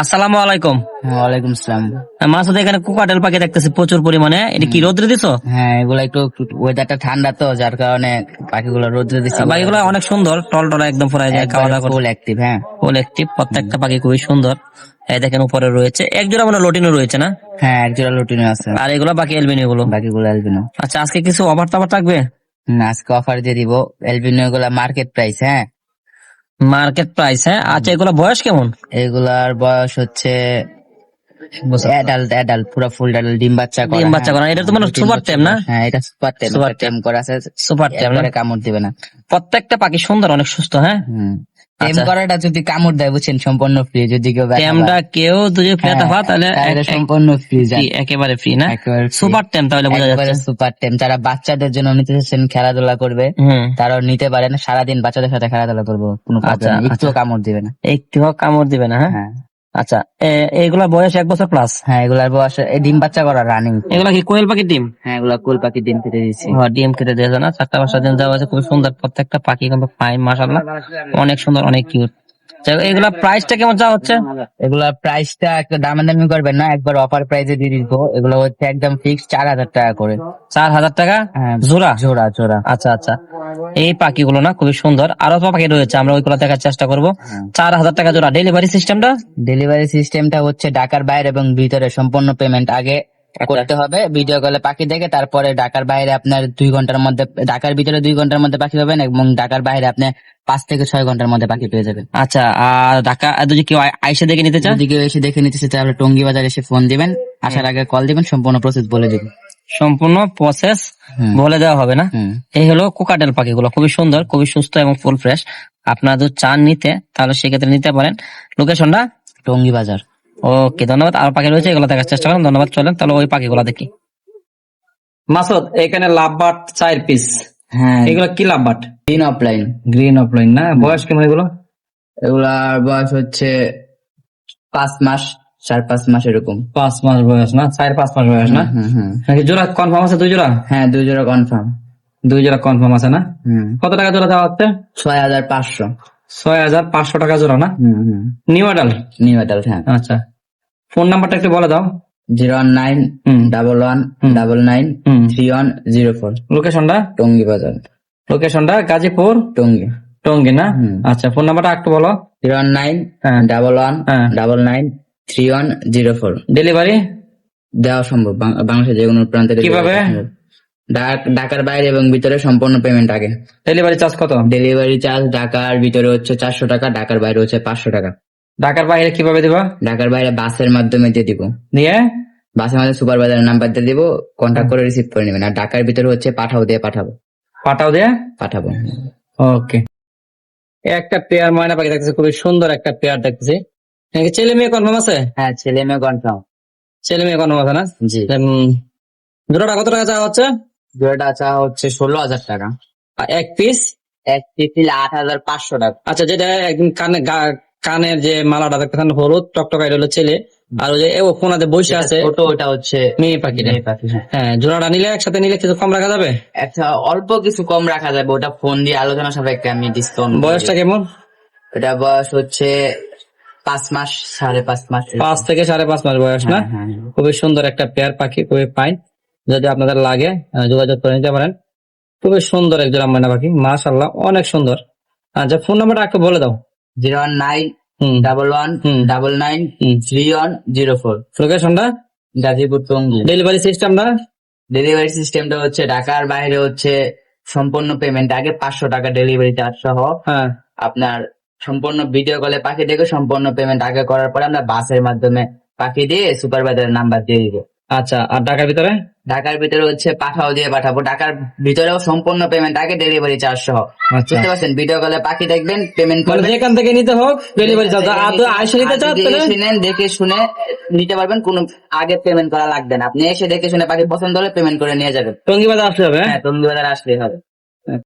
আসসালামু আলাইকুম। ওয়ালাইকুম আসসালাম। মাসুদ এখানে কোকাটেল পাখি দেখতেছি প্রচুর পরিমাণে। এটা কি রোদ্রে দিছো? হ্যাঁ এগুলো একটু ওয়েদারটা ঠান্ডা তো যার কারণে পাখিগুলো রোদ্রে দিচ্ছি পাখিগুলো অনেক সুন্দর টল টল একদম ফুরাই যায় খাওয়া দাওয়া ফুল অ্যাক্টিভ হ্যাঁ। ফুল একটি প্রত্যেকটা পাখি খুবই সুন্দর। এই দেখেন উপরে রয়েছে এক জোড়া মানে লটিনও রয়েছে না? হ্যাঁ এক জোড়া লুটিনো আছে। আর এগুলো বাকি এলবিনি গুলো বাকিগুলো অ্যালবিনো আচ্ছা আজকে কিছু অফার টাফার থাকবে? না আজকে অফার দিয়ে দিব এলবিনো গুলা মার্কেট প্রাইস হ্যাঁ। মার্কেট প্রাইস হ্যাঁ আচ্ছা এগুলা বয়স কেমন এগুলার বয়স হচ্ছে অ্যাডাল্ট অ্যাডাল্ট পুরো ফুল অ্যাডাল্ট ডিম বাচ্চা করা, ডিম বাচ্চা হ্যাঁ। করা। এটা তো মানে তিন super টেম না? হ্যাঁ এটা সুপার টেম সুপার টেম করা আছে সুপার টেম কামড় দিবে না প্রত্যেকটা পাখি সুন্দর অনেক সুস্থ হ্যাঁ আচ্ছা। করাটা যদি কামড় দেয় বুঝছেন সম্পূর্ণ ফ্রি যদি কেউ ব্যথা কেউ যদি ফেলে হয় তাহলে সম্পূর্ণ ফ্রি একেবারে ফ্রি না সুপার টেম তাহলে বোঝা যাচ্ছে সুপার টেম যারা বাচ্চাদের জন্য নিতে চাচ্ছেন খেলাধুলা করবে তারাও নিতে পারেন সারাদিন বাচ্চাদের সাথে খেলাধুলা করব কোনো কাজ একটু আচ্ছা। কামড় দিবে না একটু কামড় দিবে না হ্যাঁ হ্যাঁ আচ্ছা এ- এইগুলা বয়স এক বছর প্লাস হ্যাঁ এগুলার বয়স ডিম বাচ্চা করা রানিং এগুলা কি কোয়েল পাখির ডিম? হ্যাঁ এগুলা কুল পাখি ডিম কেটে দিয়েছি। ডিম কেটে দিয়েছে না। চারটা পাঁচটা দিন যাওয়া আছে খুব সুন্দর। প্রত্যেকটা পাখি কিন্তু ফাইন মাসাল্লাহ অনেক সুন্দর অনেক কিউট এগুলা প্রাইসটা কেমন চা হচ্ছে? এগুলার প্রাইসটা একটু দামাদামি করবেন না একবার অফার প্রাইসে দিয়ে দিব। এগুলো হচ্ছে একদম ফিক্স চার হাজার টাকা করে। চার হাজার টাকা? হ্যাঁ জোড়া? জোড়া জোড়া। আচ্ছা আচ্ছা। এই পাখিগুলো না খুবই সুন্দর। আরও পাখি রয়েছে আমরা ওইগুলো দেখার চেষ্টা করব। চার হাজার টাকা জোড়া। ডেলিভারি সিস্টেমটা ডেলিভারি সিস্টেমটা হচ্ছে ঢাকার বাইরে এবং ভিতরে সম্পূর্ণ পেমেন্ট আগে। করতে হবে ভিডিও কলে পাখি দেখে তারপরে ঢাকার বাইরে আপনার দুই ঘণ্টার মধ্যে ঢাকার ভিতরে দুই ঘণ্টার মধ্যে পাখি পাবেন এবং ঢাকার বাইরে আপনি পাঁচ থেকে ছয় ঘণ্টার মধ্যে পাখি পেয়ে যাবেন। আচ্ছা আর ঢাকা যদি কেউ আই- আইসে দেখে নিতে চান যদি কেউ এসে দেখে নিতে চায় তাহলে টঙ্গি বাজার এসে ফোন দিবেন আসার আগে কল দিবেন সম্পূর্ণ প্রসেস বলে দিবেন। সম্পূর্ণ প্রসেস বলে দেওয়া হবে না। এই হলো কোকাটেল পাখিগুলো খুবই সুন্দর খুবই সুস্থ এবং ফুল ফ্রেশ আপনারা যদি চান নিতে তাহলে সেক্ষেত্রে নিতে পারেন। লোকেশনটা টঙ্গি বাজার। ওকে ধন্যবাদ। আর পাখি রয়েছে এগুলো দেখার চেষ্টা করেন ধন্যবাদ চলেন। তাহলে ওই পাখিগুলো দেখি। মাসুদ এখানে লাভবাট চার পিস হ্যাঁ। এগুলো কি লাভবাট তিন অফলাইন গ্রিন অফলাইন না? বয়স কেমন এগুলো? এগুলার বয়স হচ্ছে পাঁচ মাস চার পাঁচ মাস এরকম। পাঁচ মাস বয়স না? চার পাঁচ মাস বয়স না? নাকি জোড়া কনফার্ম আছে দুই জোড়া? হ্যাঁ দুই জোড়া কনফার্ম দুই জোড়া কনফার্ম আছে না? হুম। কত টাকা জোড়া দেওয়া হচ্ছে? ছয় হাজার পাঁচশো। ছয় হাজার পাঁচশো টাকা জোড়া না? নিউ অ্যাডাল নিউ অ্যাডাল্ট হ্যাঁ। আচ্ছা। ফোন নাম্বারটা একটু বলে দাও। Zero one nine double one double nine three one zero four. লোকেশনটা টঙ্গি বাজার। লোকেশনটা গাজীপুর? টঙ্গি। টঙ্গী না। আচ্ছা ফোন নাম্বারটা একটু বলো। Zero one nine double one double nine three one zero four. Delivery দেওয়া সম্ভব বাংলাদেশের যে কোনো প্রান্তে কীভাবে? ঢাকার বাইরে এবং ভিতরে সম্পূর্ণ পেমেন্ট আগে ডেলিভারি চার্জ কত? ডেলিভারি চার্জ ঢাকার ভিতরে হচ্ছে চারশো টাকা ঢাকার বাইরে হচ্ছে পাঁচশো টাকা। ঢাকার বাইরে কীভাবে দিবা? ঢাকার বাইরে বাসের মাধ্যমে দিয়ে দিব। দিয়ে বাসের মাধ্যমে সুপারভাইজার নাম্বার দিয়ে দিব কন্ট্যাক্ট করে রিসিভ করে নেবেন। আর ঢাকার ভিতরে হচ্ছে পাঠাও দিয়ে পাঠাবো। পাঠাও দিয়ে? পাঠাবো ওকে। একটা পেয়ার ময়না পাখি দেখতেছি খুবই সুন্দর একটা পেয়ার দেখতেছি। ছেলে মেয়ে কনফার্ম আছে? হ্যাঁ ছেলে মেয়ে কনফার্ম ছেলে মেয়ে কনফার্ম আছে না? জি। জোড়াটা কত টাকা চাওয়া হচ্ছে? জোড়াটা চা হচ্ছে ষোলো হাজার টাকা। আর এক পিস এক টিফিল আট হাজার পাঁচশো টাকা। আচ্ছা যেটা একদম কানে গা- কানের যে মালাটা দেখতেছেন হলুদ টকটকা এটা হলো ছেলে। আর ওই যে ও কোনাতে বসে আছে। ছোট ওটা হচ্ছে মেয়ে পাখি মেয়ে পাখি, হ্যাঁ। হ্যাঁ জোড়াটা নিলে একসাথে নিলে কিছু কম রাখা যাবে? একটা অল্প কিছু কম রাখা যাবে। ওটা ফোন দিয়ে আলোচনা সাপেক্ষে আমি ডিসকাউন্ট বয়সটা কেমন? এটা বয়স হচ্ছে পাঁচ মাস সাড়ে পাঁচ মাস। পাঁচ থেকে সাড়ে পাঁচ মাস বয়স না? হ্যাঁ, হ্যাঁ। খুবই সুন্দর একটা পেয়ার পাখি খুবই ফাইন যদি আপনাদের লাগে যোগাযোগ করে নিতে পারেন। খুবই সুন্দর একজন ময়না পাখি মাশাল্লাহ অনেক সুন্দর। আচ্ছা ফোন নাম্বারটা একটু বলে দাও। Zero one nine double one double nine. Three one zero four. লোকেশনটা গাজীপুর টঙ্গি ডেলিভারি সিস্টেমটা ডেলিভারি সিস্টেমটা হচ্ছে ঢাকার বাইরে হচ্ছে সম্পূর্ণ পেমেন্ট আগে পাঁচশো টাকা ডেলিভারি চার্জ সহ হ্যাঁ। আপনার সম্পূর্ণ ভিডিও কলে পাখি দেখে সম্পূর্ণ পেমেন্ট আগে করার পরে আমরা বাসের মাধ্যমে পাখি দিয়ে সুপারভাইজারের নাম্বার দিয়ে দিব। আচ্ছা আর ঢাকার ভিতরে? ঢাকার ভিতরে হচ্ছে পাঠাও দিয়ে পাঠাবো। ঢাকার ভিতরেও সম্পূর্ণ পেমেন্ট আগে ডেলিভারি চার্জ সহ। আচ্ছা। বুঝতে পারছেন? ভিডিও কলে পাখি দেখবেন পেমেন্ট মানে করবেন। যেখান থেকে নিতে হোক ডেলিভারি চার্জ আর তো আইসে নিতে চান শুনেন দেখে শুনে নিতে পারবেন কোনো আগে পেমেন্ট করা লাগবে না। আপনি এসে দেখে শুনে পাখি পছন্দ হলে পেমেন্ট করে নিয়ে যাবেন। টঙ্গি বাজার আসলে হবে হ্যাঁ? হ্যাঁ টঙ্গি বাজার আসলেই হবে।